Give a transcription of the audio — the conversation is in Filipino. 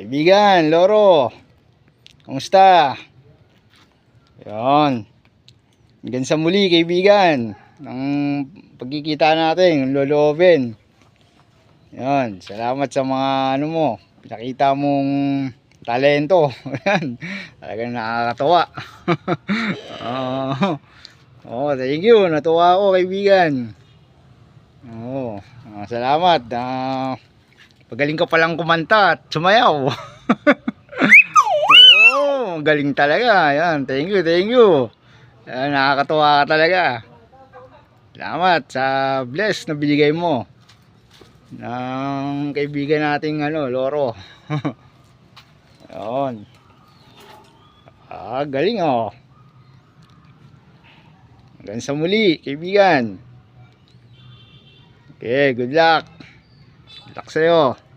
Kaibigan, Loro. Kamusta? Yan. Hanggang sa muli, kaibigan. Ang pagkikita natin, yung loloobin. Yan. Salamat sa mga ano mo. Pinakita mong talento. Yan. Talagang nakakatawa. Oo. oh, thank you. Natuwa ako, kaibigan. Oo. Ah, salamat. Ah, Pagaling ka palang kumanta at sumayaw. Oo, galing talaga. Yan, thank you, thank you. Yan, nakakatuwa ka talaga. Salamat sa bless na binigay mo. Ng kaibigan nating ano, Loro. Yan. Ah, galing oh. Hanggang sa muli, kaibigan. Okay, good luck. Good luck sa'yo.